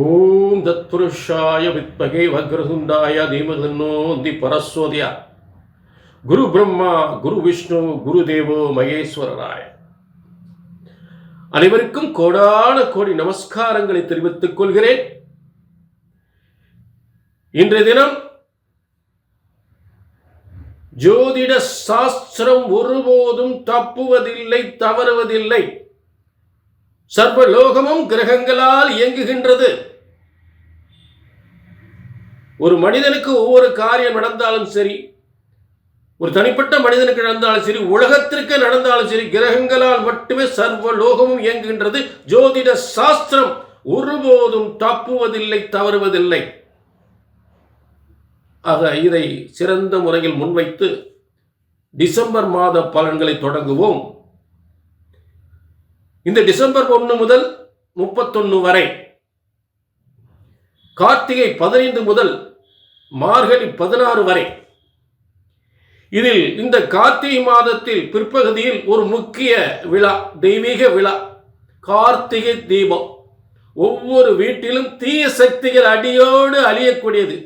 ஓம் தத்புருஷாய வித்மகே வக்ரதுண்டாய தீமதன்னோந்தி பரஸ்வதியா குரு பிரம்மா குரு விஷ்ணு குரு தேவோ மகேஸ்வரராய அனைவருக்கும் கோடான கோடி நமஸ்காரங்களை தெரிவித்துக் கொள்கிறேன். இன்றைய தினம் ஜோதிட சாஸ்திரம் ஒருபோதும் தப்புவதில்லை தவறுவதில்லை. சர்வலோகமும் கிரகங்களால் இயங்குகின்றது. ஒரு மனிதனுக்கு ஒவ்வொரு காரியம் நடந்தாலும் சரி ஒரு தனிப்பட்ட மனிதனுக்கு நடந்தாலும் சரி உலகத்திற்கு நடந்தாலும் சரி கிரகங்களால் மட்டுமே சர்வ லோகமும் இயங்குகின்றது. ஜோதிட சாஸ்திரம் ஒருபோதும் தப்புவதில்லை தவறுவதில்லை. ஆக இதை சிறந்த முறையில் முன்வைத்து டிசம்பர் மாத பலன்களை தொடங்குவோம். இந்த டிசம்பர் ஒன்று முதல் முப்பத்தொன்று வரை கார்த்திகை பதினைந்து முதல் மார்கழி பதினாறு வரை. இதில் இந்த கார்த்திகை மாதத்தில் பிற்பகுதியில் ஒரு முக்கிய விழா தெய்வீக விழா கார்த்திகை தீபம். ஒவ்வொரு வீட்டிலும் தீய சக்திகள் அடியோடு அழியக்கூடியது.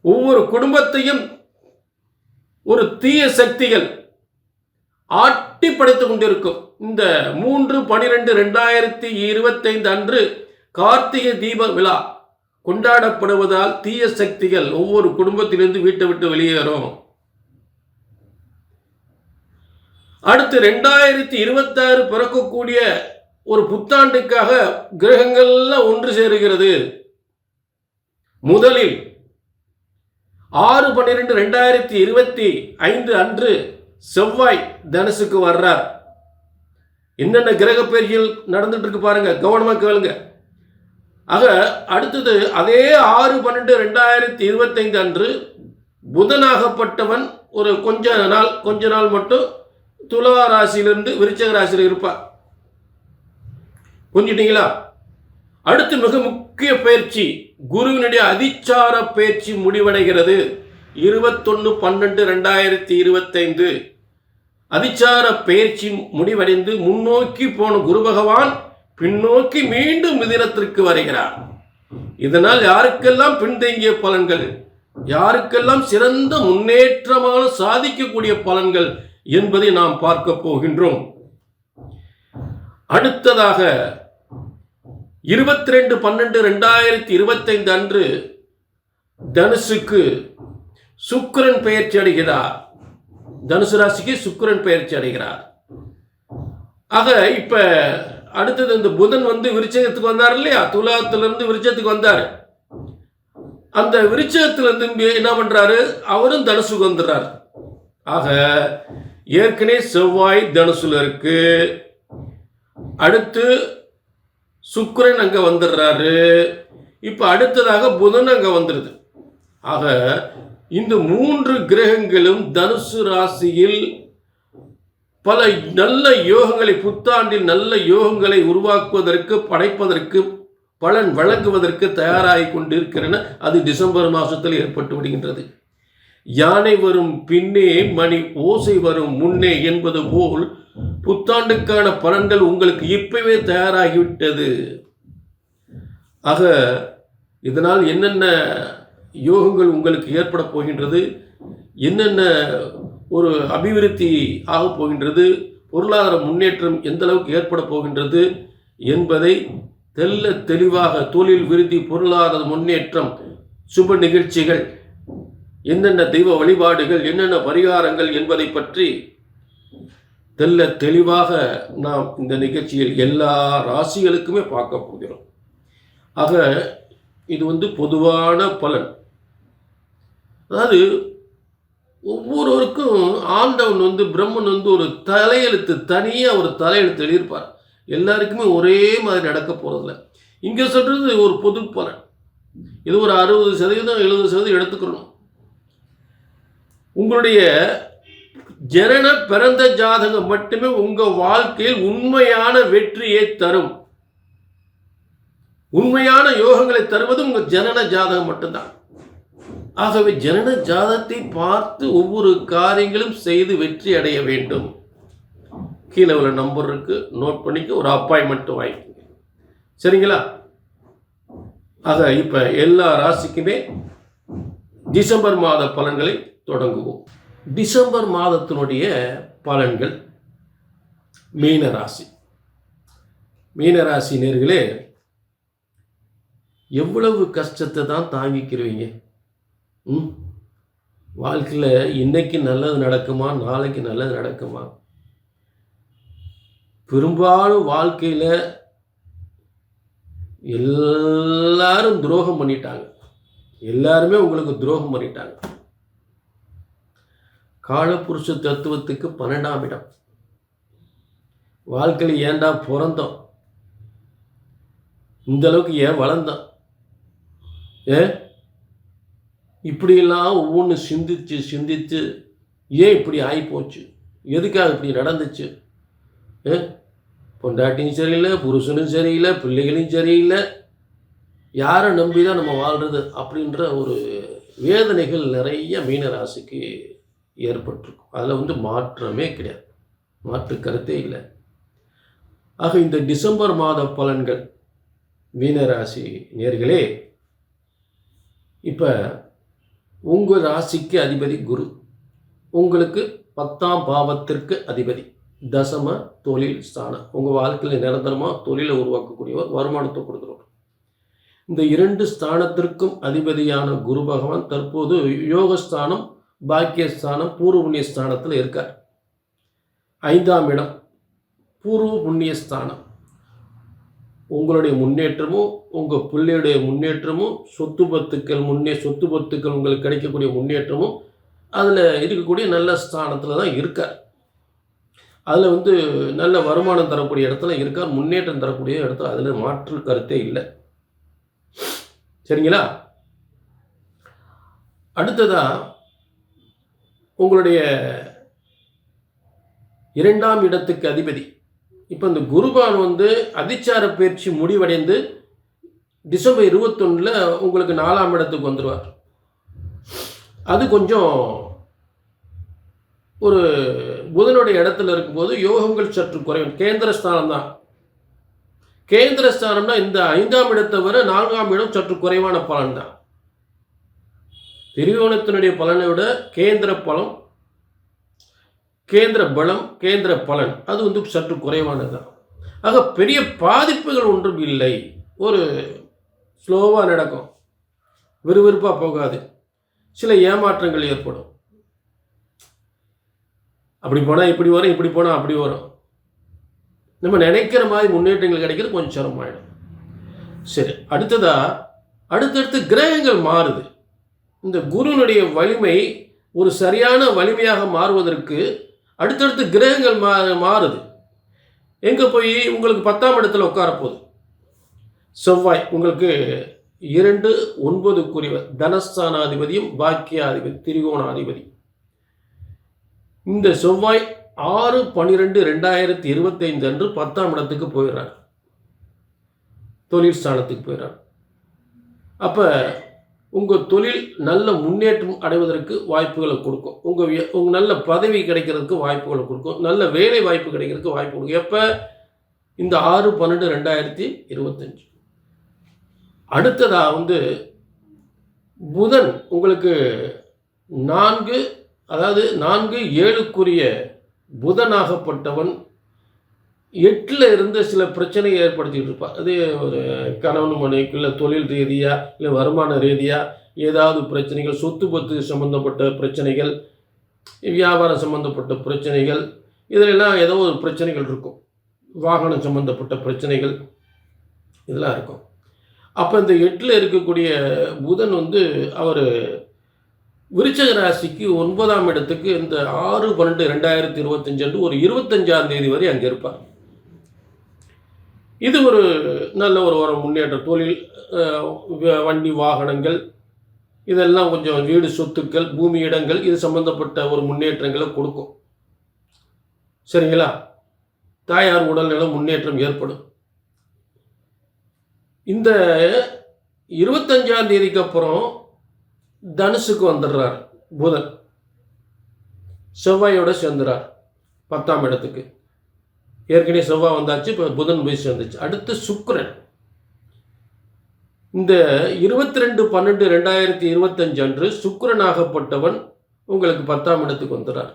ஒவ்வொரு குடும்பத்தையும் ஒரு தீய சக்திகள் ஆட் கட்டி படைத்து கொண்டிருக்கும். இந்த மூன்று பனிரெண்டு ரெண்டாயிரத்தி இருபத்தைந்து அன்று கார்த்திகை தீப விழா கொண்டாடப்படுவதால் தீய சக்திகள் ஒவ்வொரு குடும்பத்திலிருந்து வீட்டை விட்டு வெளியேறும். அடுத்து ரெண்டாயிரத்தி இருபத்தாறு பிறக்கக்கூடிய ஒரு புத்தாண்டுக்காக கிரகங்கள்லாம் ஒன்று சேருகிறது. முதலில் ஆறு பன்னிரெண்டு ரெண்டாயிரத்தி இருபத்தி ஐந்து அன்று செவ்வாய் தனுசுக்கு வர்றார். என்னென்ன கிரக பயிற்சிகள் நடந்துட்டு இருக்கு பாருங்க கவனமாக கேளுங்க. ஆக அடுத்தது அதே ஆறு பன்னெண்டு ரெண்டாயிரத்தி இருபத்தைந்து அன்று புதனாகப்பட்டவன் ஒரு கொஞ்ச நாள் கொஞ்ச நாள் மட்டும் துலா ராசியிலிருந்து விருச்சக ராசியில் இருப்பார். புரிஞ்சிட்டீங்களா அடுத்து மிக முக்கிய பயிற்சி குருவினுடைய அதிச்சார பயிற்சி முடிவடைகிறது. இருபத்தொன்று பன்னெண்டு ரெண்டாயிரத்தி இருபத்தைந்து. அதிச்சார பயிற்சி முடிவடைந்து முன்னோக்கி போன குரு பகவான் பின்னோக்கி மீண்டும் மிதினத்திற்கு வருகிறார். இதனால் யாருக்கெல்லாம் பின்தங்கிய பலன்கள் யாருக்கெல்லாம் சிறந்த முன்னேற்றமான சாதிக்கக்கூடிய பலன்கள் என்பதை நாம் பார்க்க போகின்றோம். அடுத்ததாக இருபத்தி ரெண்டு பன்னெண்டு ரெண்டாயிரத்தி இருபத்தைந்து அன்று தனுசுக்கு சுக்கரன் பெயர்ச்சி அடைகிறார். தனுசு ராசிக்கு சுக்கரன் பயிற்சி அடைகிறார். ஆக இப்ப அடுத்தது இந்த புதன் வந்து விருச்சகத்துக்கு வந்தார் இல்லையா? துலாத்திலிருந்து விருச்சகத்துக்கு வந்தார். அந்த விருச்சகத்திலிருந்து என்ன பண்றாரு? அவரும் தனுசுக்கு வந்துடுறார். ஆக ஏற்கனவே செவ்வாய் தனுசுல இருக்கு. அடுத்து சுக்கரன் அங்க வந்துடுறாரு. இப்ப அடுத்ததாக புதன் அங்க வந்துடுது ஆக இந்த மூன்று கிரகங்களும் தனுசு ராசியில் பல நல்ல யோகங்களை புத்தாண்டில் நல்ல யோகங்களை உருவாக்குவதற்கு படைப்பதற்கு பலன் வழங்குவதற்கு தயாராகி கொண்டிருக்கிறன அது டிசம்பர் மாதத்தில் ஏற்பட்டு விடுகின்றது. யானை வரும் பின்னே மணி ஓசை வரும் முன்னே என்பது போல் புத்தாண்டுக்கான பலன்கள் உங்களுக்கு இப்பவே தயாராகிவிட்டது. ஆக இதனால் என்னென்ன யோகங்கள் உங்களுக்கு ஏற்பட போகின்றது. என்னென்ன ஒரு அபிவிருத்தி ஆக போகின்றது பொருளாதார முன்னேற்றம் எந்த அளவுக்கு ஏற்பட போகின்றது என்பதை தெல்ல தெளிவாக தொழில் விருத்தி பொருளாதார முன்னேற்றம் சுப நிகழ்ச்சிகள் என்னென்ன தெய்வ வழிபாடுகள் என்னென்ன பரிகாரங்கள் என்பதை பற்றி தெல்ல தெளிவாக நாம் இந்த நிகழ்ச்சியில் எல்லா ராசிகளுக்குமே பார்க்க போகிறோம். ஆக இது வந்து பொதுவான பலன். அதாவது ஒவ்வொருவருக்கும் ஆண்டவன் வந்து பிரம்மன் வந்து ஒரு தலையெழுத்து தனியாக ஒரு தலையெழுத்து எழுதியிருப்பார். எல்லாருக்குமே ஒரே மாதிரி நடக்க போகிறதில்ல இங்கே சொல்கிறது ஒரு பொது பலன். இது ஒரு அறுபது சதவீதம் எழுபது சதவீதம் எடுத்துக்கணும். உங்களுடைய ஜனன பிறந்த ஜாதகம் மட்டுமே உங்கள் வாழ்க்கையில் உண்மையான வெற்றியை தரும். உண்மையான யோகங்களை தருவது உங்கள் ஜனன ஜாதகம் மட்டும்தான். ஆகவே ஜனன ஜாதத்தை பார்த்து ஒவ்வொரு காரியங்களும் செய்து வெற்றி அடைய வேண்டும். கீழே உள்ள நம்பர் இருக்கு. நோட் பண்ணிக்க ஒரு அப்பாயின்மெண்ட் வாங்கிக்கோங்க. சரிங்களா? ஆக இப்போ எல்லா ராசிக்குமே டிசம்பர் மாத பலன்களை தொடங்குவோம். டிசம்பர் மாதத்தினுடைய பலன்கள் மீன ராசி. மீன ராசி நேர்களே எவ்வளவு கஷ்டத்தை தான் தாங்கிக்கிறீங்க? ம்? வாழ்க்கையில் இன்னைக்கு நல்லது நடக்குமா நாளைக்கு நல்லது நடக்குமா? பெரும்பாலும் வாழ்க்கையில் எல்லாரும் துரோகம் பண்ணிட்டாங்க. எல்லாருமே உங்களுக்கு துரோகம் பண்ணிட்டாங்க. காலப்புருஷ தத்துவத்துக்கு பன்னெண்டாம் இடம். வாழ்க்கையில் ஏன்டா பிறந்தோம்? இந்த அளவுக்கு ஏன் வளர்ந்தோம்? ஏ? இப்படியெல்லாம் ஒவ்வொன்று சிந்திச்சு சிந்திச்சு ஏன் இப்படி ஆகிப்போச்சு எதுக்காக இப்படி நடந்துச்சு? பொண்டாட்டியும் சரியில்லை புருஷனும் சரியில்லை பிள்ளைகளும் சரியில்லை. யாரை நம்பி தான் நம்ம வாழ்கிறது அப்படின்ற ஒரு வேதனைகள் நிறைய மீனராசிக்கு ஏற்பட்டிருக்கும். அதில் வந்து மாற்றமே கிடையாது. மாற்று கருத்தே இல்லை. ஆக இந்த டிசம்பர் மாத பலன்கள் மீனராசி நேர்களே இப்போ உங்கள் ராசிக்கு அதிபதி குரு. உங்களுக்கு பத்தாம் பாவத்திற்கு அதிபதி. தசம தொழில் ஸ்தானம். உங்கள் வாழ்க்கையில் நிரந்தரமாக தொழிலை உருவாக்கக்கூடியவர் வருமானத்தை கொடுக்குறவர். இந்த இரண்டு ஸ்தானத்திற்கும் அதிபதியான குரு பகவான் தற்போது யோகஸ்தானம் பாக்கியஸ்தானம் பூர்வ புண்ணிய ஸ்தானத்தில் இருக்கார். ஐந்தாம் இடம் பூர்வ புண்ணிய ஸ்தானம் உங்களுடைய முன்னேற்றமும் உங்கள் பிள்ளையுடைய முன்னேற்றமும் சொத்து பத்துக்கள் முன்னே சொத்து பத்துக்கள் உங்களுக்கு கிடைக்கக்கூடிய முன்னேற்றமும் அதில் இருக்கக்கூடிய நல்ல ஸ்தானத்தில் தான் இருக்கார். அதில் வந்து நல்ல வருமானம் தரக்கூடிய இடத்துல இருக்கார் முன்னேற்றம் தரக்கூடிய இடத்துல அதில் மாற்று கருத்தே இல்லை. சரிங்களா? அடுத்ததாக உங்களுடைய இரண்டாம் இடத்துக்கு அதிபதி. இப்போ இந்த குருபான் வந்து அதிச்சார பயிற்சி முடிவடைந்து டிசம்பர் இருபத்தொன்னில் உங்களுக்கு நாலாம் இடத்துக்கு வந்துடுவார் அது கொஞ்சம் ஒரு புதனுடைய இடத்துல இருக்கும்போது யோகங்கள் சற்று குறையும். கேந்திரஸ்தானம் தான் கேந்திரஸ்தானம்னா இந்த ஐந்தாம் இடத்தை விட நான்காம் இடம் சற்று குறைவான பலன் தான் திரிகோணத்தினுடைய பலனை விட கேந்திர பலம் கேந்திர பலம் கேந்திர பலன் அது வந்து சற்று குறைவானது. தான் ஆக பெரிய பாதிப்புகள் ஒன்றும் இல்லை. ஒரு ஸ்லோவாக நடக்கும். விறுவிறுப்பாக போகாது. சில ஏமாற்றங்கள் ஏற்படும். அப்படி போனால் இப்படி வரும் இப்படி போனால் அப்படி வரும். நம்ம நினைக்கிற மாதிரி முன்னேற்றங்கள் கிடைக்கிறது கொஞ்சம் சிரமமாயிடும். சரி அடுத்ததா அடுத்தடுத்து கிரகங்கள் மாறுது. இந்த குருனுடைய வலிமை ஒரு சரியான வலிமையாக மாறுவதற்கு அடுத்தடுத்து கிரகங்கள் மா மாறுது. எங்கே போய்? உங்களுக்கு பத்தாம் இடத்துல உட்கார போகுது. செவ்வாய் உங்களுக்கு இரண்டு ஒன்பதுக்குரியவர் தனஸ்தானாதிபதியும் பாக்கியாதிபதி திரிகோணாதிபதி. இந்த செவ்வாய் ஆறு பன்னிரெண்டு ரெண்டாயிரத்தி இருபத்தைந்து அன்று பத்தாம் இடத்துக்கு போயிடுறார். தொழிற்சாலத்துக்கு போயிடுறார். அப்போ உங்கள் தொழில் நல்ல முன்னேற்றம் அடைவதற்கு வாய்ப்புகளை கொடுக்கும். உங்கள் உங்கள் நல்ல பதவி கிடைக்கிறதுக்கு வாய்ப்புகளை கொடுக்கும். நல்ல வேலை வாய்ப்பு கிடைக்கிறதுக்கு வாய்ப்பு கொடுக்கும். எப்போ? இந்த ஆறு பன்னெண்டு ரெண்டாயிரத்தி இருபத்தஞ்சு. அடுத்ததாக வந்து புதன் உங்களுக்கு நான்கு அதாவது நான்கு ஏழுக்குரிய புதனாகப்பட்டவன் எட்டில் இருந்து சில பிரச்சனையை ஏற்படுத்திகிட்டு இருப்பான் அது ஒரு கணவன் மனைவிக்கு இல்லை தொழில் ரீதியாக இல்லை வருமான ரீதியாக ஏதாவது பிரச்சனைகள் சொத்து பத்து சம்மந்தப்பட்ட பிரச்சனைகள் வியாபாரம் சம்மந்தப்பட்ட பிரச்சனைகள் இதிலெல்லாம் ஏதோ ஒரு பிரச்சனைகள் இருக்கும். வாகனம் சம்மந்தப்பட்ட பிரச்சனைகள் இதெல்லாம் இருக்கும். அப்போ இந்த எட்டில் இருக்கக்கூடிய புதன் வந்து அவர் விருச்சக ராசிக்கு ஒன்பதாம் இடத்துக்கு இந்த ஆறு பன்னெண்டு ரெண்டாயிரத்தி இருபத்தஞ்சு அன்று ஒரு இருபத்தஞ்சாம் தேதி வரை அங்கே இருப்பார். இது ஒரு நல்ல ஒரு ஒரு முன்னேற்ற தொழில் வ- வண்டி வாகனங்கள் இதெல்லாம் கொஞ்சம் வீடு சொத்துக்கள் பூமி இடங்கள் இது சம்பந்தப்பட்ட ஒரு முன்னேற்றங்களை கொடுக்கும். சரிங்களா? தாயார் உடல்நல முன்னேற்றம் ஏற்படும். இந்த இருபத்தஞ்சாம் தேதிக்கு அப்புறம் தனுசுக்கு வந்துடுறார் புதன். செவ்வாயோடு சேர்ந்துறார் பத்தாம் இடத்துக்கு. ஏற்கனவே செவ்வாய் வந்தாச்சு இப்போ புதன் போய் சேர்ந்துச்சு அடுத்து சுக்கரன். இந்த இருபத்தி ரெண்டு பன்னெண்டு ரெண்டாயிரத்தி இருபத்தஞ்சு அன்று சுக்கரனாகப்பட்டவன் உங்களுக்கு பத்தாம் இடத்துக்கு வந்துடுறார்.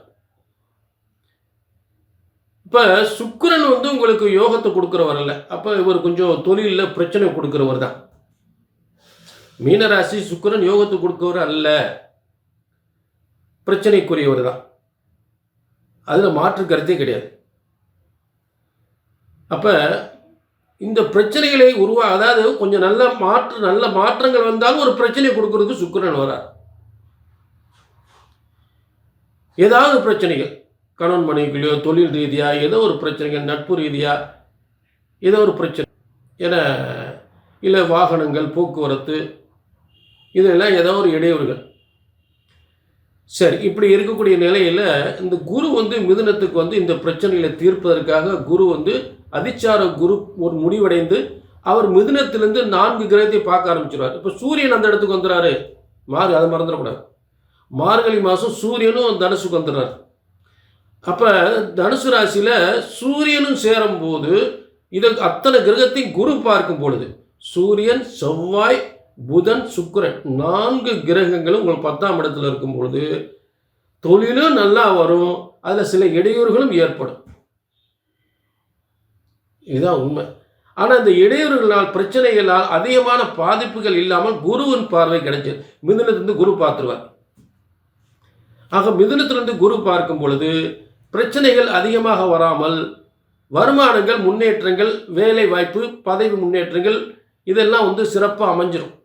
இப்போ சுக்கரன் வந்து உங்களுக்கு யோகத்தை கொடுக்குறவர் இல்லை அப்போ இவர் கொஞ்சம் தொழிலில் பிரச்சனை கொடுக்குறவர் தான். மீனராசி சுக்கிரன் யோகத்தை கொடுக்குறவர் அல்ல. பிரச்சனைக்குரியவர் தான். அதில் மாற்று கருத்தே கிடையாது. அப்போ இந்த பிரச்சனைகளை உருவா அதாவது கொஞ்சம் நல்ல மாற்று நல்ல மாற்றங்கள் வந்தாலும் ஒரு பிரச்சனையை கொடுக்கறதுக்கு சுக்கிரன் வரார். ஏதாவது பிரச்சனைகள் கணவன் மனைவிக்குள்ளேயோ தொழில் ரீதியாக ஏதோ ஒரு பிரச்சனைகள் நட்பு ரீதியாக ஏதோ ஒரு பிரச்சனை என இல்லை வாகனங்கள் போக்குவரத்து இதெல்லாம் ஏதோ ஒரு இடையூறுகள். சரி இப்படி இருக்கக்கூடிய நிலையில் இந்த குரு வந்து மிதுனத்துக்கு வந்து இந்த பிரச்சனைகளை தீர்ப்பதற்காக குரு வந்து அதிச்சார குரு ஒரு முடிவடைந்து அவர் மிதுனத்திலிருந்து நான்கு கிரகத்தை பார்க்க ஆரம்பிச்சிருவார். இப்போ சூரியன் அந்த இடத்துக்கு வந்துடுறாரு மாறு அதை மறந்துடக்கூடாது. மார்கழி மாதம் சூரியனும் தனுசுக்கு வந்துடுறாரு. அப்போ தனுசு ராசியில் சூரியனும் சேரும்போது இதை அத்தனை கிரகத்தையும் குரு பார்க்கும் பொழுது சூரியன் செவ்வாய் புதன் சுக்கரன் நான்கு கிரகங்களும் உங்கள் பத்தாம் இடத்துல இருக்கும் பொழுது தொழிலும் நல்லா வரும். அதில் சில இடையூறுகளும் ஏற்படும். இதுதான் உண்மை. ஆனால் இந்த இடையூறுகளால் பிரச்சனைகளால் அதிகமான பாதிப்புகள் இல்லாமல் குருவின் பார்வை கிடைச்சது மிதுனத்திலிருந்து குரு பார்த்துருவார். ஆக மிதுனத்திலிருந்து குரு பார்க்கும் பொழுது பிரச்சனைகள் அதிகமாக வராமல் வருமானங்கள் முன்னேற்றங்கள் வேலை வாய்ப்பு பதவி முன்னேற்றங்கள் இதெல்லாம் வந்து சிறப்பாக அமைஞ்சிரும்.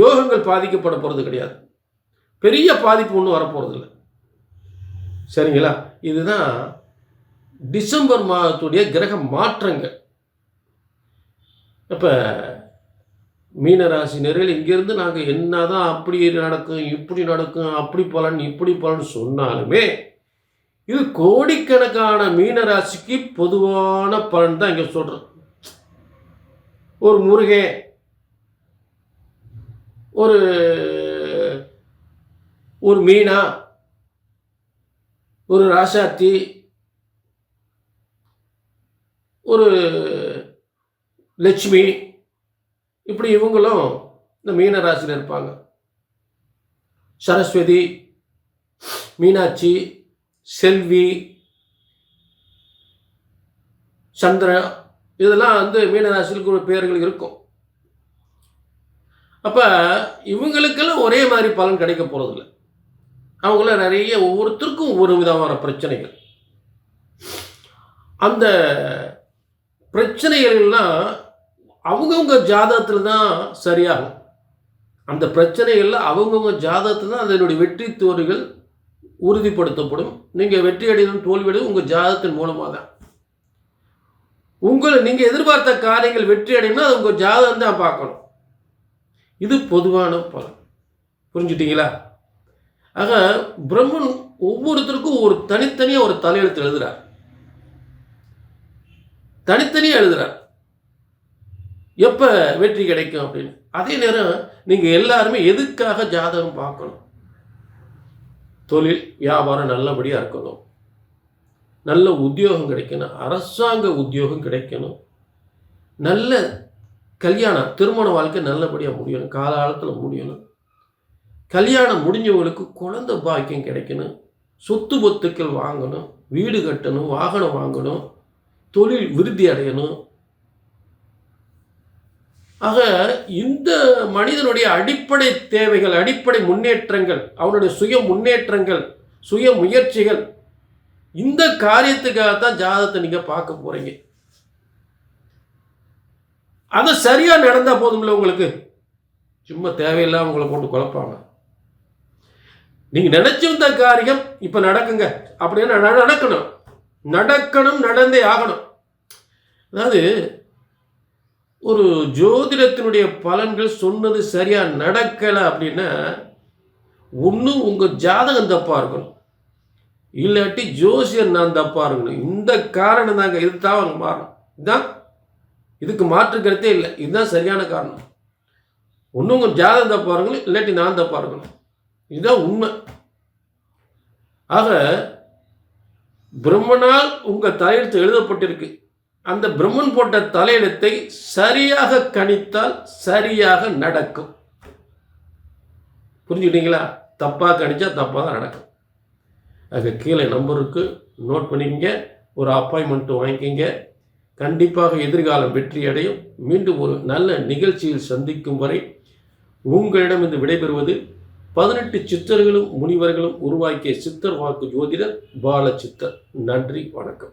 யோகங்கள் பாதிக்கப்பட போகிறது கிடையாது. பெரிய பாதிப்பு ஒன்றும் வரப்போகிறது இல்லை சரிங்களா? இதுதான் டிசம்பர் மாதத்துடைய கிரக மாற்றங்கள். இப்போ மீனராசி நிறையில் இங்கேருந்து நாங்கள் என்னதான் அப்படி நடக்கும் இப்படி நடக்கும் அப்படி பலன் இப்படி பலன் சொன்னாலுமே இது கோடிக்கணக்கான மீனராசிக்கு பொதுவான பலன் தான் இங்கே சொல்கிறோம் ஒரு முருகே ஒரு ஒரு மீனா ஒரு ராசாத்தி ஒரு லட்சுமி இப்படி இவங்களும் இந்த மீனராசியில் இருப்பாங்க. சரஸ்வதி மீனாட்சி செல்வி சந்திரன் இதெல்லாம் வந்து மீனராசிகளுக்கு ஒரு பேர்கள் இருக்கும். அப்போ இவங்களுக்கெல்லாம் ஒரே மாதிரி பலன் கிடைக்க போகிறதில்ல அவங்கள நிறைய ஒவ்வொருத்தருக்கும் ஒவ்வொரு விதமான பிரச்சனைகள். அந்த பிரச்சனைகள்லாம் அவங்கவுங்க ஜாதகத்தில் தான் சரியாகும். அந்த பிரச்சனைகளில் அவங்கவுங்க ஜாதகத்தில் தான் அதனுடைய வெற்றி தோல்விகள் உறுதிப்படுத்தப்படும். நீங்கள் வெற்றி அடையணும் தோல்வி அடையும் உங்கள் ஜாதகத்தின் மூலமாக தான் உங்களை நீங்கள் எதிர்பார்த்த காரியங்கள் வெற்றி அடையணும்னா அது உங்கள் ஜாதகம் தான் பார்க்கணும். இது பொதுவான பலன். புரிஞ்சுட்டீங்களா? ஆக பிரம்மன் ஒவ்வொருத்தருக்கும் ஒரு தனித்தனியாக ஒரு தலையெழுத்து எழுதுகிறார் தனித்தனியாக எழுதுறார். எப்போ வெற்றி கிடைக்கும் அப்படின்னு? அதே நேரம் நீங்கள் எல்லாருமே எதுக்காக ஜாதகம் பார்க்கணும்? தொழில் வியாபாரம் நல்லபடியாக இருக்கணும். நல்ல உத்தியோகம் கிடைக்கணும். அரசாங்க உத்தியோகம் கிடைக்கணும். நல்ல கல்யாணம் திருமண வாழ்க்கை நல்லபடியாக முடியணும். காலகாலத்தில் முடியணும். கல்யாணம் முடிஞ்சவங்களுக்கு குழந்தை பாக்கியம் கிடைக்கணும். சொத்து பொத்துக்கள் வாங்கணும். வீடு கட்டணும் வாகனம் வாங்கணும். தொழில் விருத்தி அடையணும். ஆக இந்த மனிதனுடைய அடிப்படை தேவைகள் அடிப்படை முன்னேற்றங்கள் அவனுடைய சுய முன்னேற்றங்கள் சுய முயற்சிகள் இந்த காரியத்துக்காக தான் ஜாதகத்தை நீங்கள் பார்க்க போறீங்க. அது சரியாக நடந்தால் போதும்ல உங்களுக்கு? சும்மா தேவையில்லாம உங்களை போட்டு குழப்பாங்க. நீங்கள் நினச்சிருந்த காரியம் இப்போ நடக்குங்க. அப்படின்னு நடக்கணும். நடக்கணும் நடந்தே ஆகணும். அதாவது ஒரு ஜோதிடத்தினுடைய பலன்கள் சொன்னது சரியாக நடக்கலை அப்படின்னா ஒன்று உங்கள் ஜாதகம் தப்பாக இருக்கணும். இல்லாட்டி ஜோசியர் நான் தப்பாக இருக்கணும். இந்த காரணம் தாங்க இது தான் அவங்க மாறணும். இதுதான் இதுக்கு மாற்று கருத்தே இல்லை. இதுதான் சரியான காரணம். ஒன்று உங்கள் ஜாதகம் தப்பாக இருக்கணும் இல்லாட்டி நான் தப்பாக இருக்கணும். இதுதான் உண்மை. ஆக பிரம்மனால் உங்கள் தலையெழுத்து எழுதப்பட்டிருக்கு. அந்த பிரம்மன் போட்ட தலையெழுத்தை சரியாக கணித்தால் சரியாக நடக்கும். புரிஞ்சுக்கிட்டீங்களா? தப்பாக கணிச்சா தப்பாக தான் நடக்கும். அதுக்கு கீழே நம்பருக்கு நோட் பண்ணிக்கிங்க. ஒரு அப்பாயின்மெண்ட் வாங்கிக்கிங்க. கண்டிப்பாக எதிர்காலம் வெற்றி அடையும். மீண்டும் ஒரு நல்ல நிகழ்ச்சியில் சந்திக்கும் வரை உங்களிடம் இருந்து விடைபெறுவது பதினெட்டு சித்தர்களும் முனிவர்களும் உருவாக்கிய சித்தர் வாக்கு ஜோதிடர் பாலச்சித்தர் நன்றி வணக்கம்.